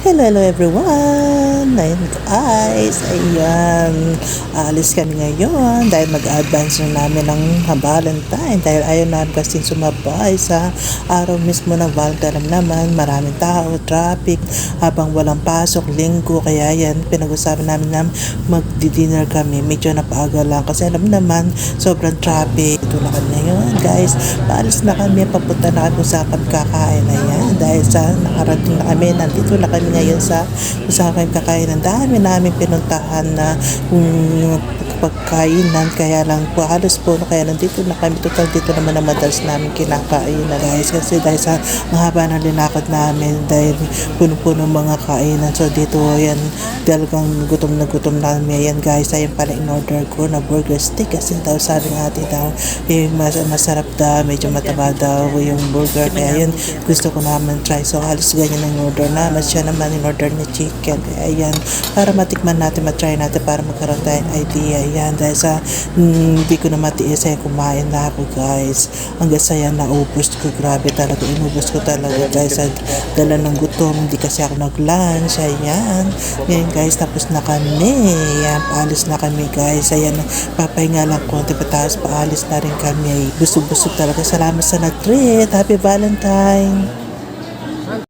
Hello, hello everyone! Ayun guys, ayan. Aalis kami ngayon dahil mag-advance na namin ng Valentine dahil ayaw namin kasi sumabay sa araw mismo ng Valentine. Naman, maraming tao, traffic, habang walang pasok, linggo. Kaya yan, pinag-usapan namin na mag-dinner kami. Medyo napaaga lang kasi alam naman, sobrang traffic. Ito na kami ngayon guys. Paalis na kami, papunta na kami kung saan. Ayan, sa nakarating na kami, nandito na kami ngayon sa kung saan kami kakain. Ang dami namin pinuntahan na um, pagkainan kaya lang po halos po no, kaya nandito na kami total dito naman ang madalas namin kinakain na guys. Kasi dahil sa mahaba ng linakad namin dahil puno-puno mga kainan. So dito yan talagang gutom na gutom na kami yan guys ayun pala in order ko na burger stick kasi daw sabi ng ate daw eh, mas, masarap daw medyo mataba daw yung burger. Kaya yun gusto ko naman try. So halos ganyan ang order naman siya naman in order na chicken. Kaya yan para matikman natin matry natin para magkaroon tayong idea yan dahil sa mm, ko na matiis ay kumain na ako guys. Hanggang sa yan naubos ko grabe talaga inubos ko talaga guys. Sa dala ng gutom hindi kasi ako nag lunch ayan. Ngayon guys tapos na kami. Yan paalis na kami guys. Ayan papahinga lang konti patapos paalis na rin kami. Busog busog talaga. Salamat sa nag-treat. Happy valentine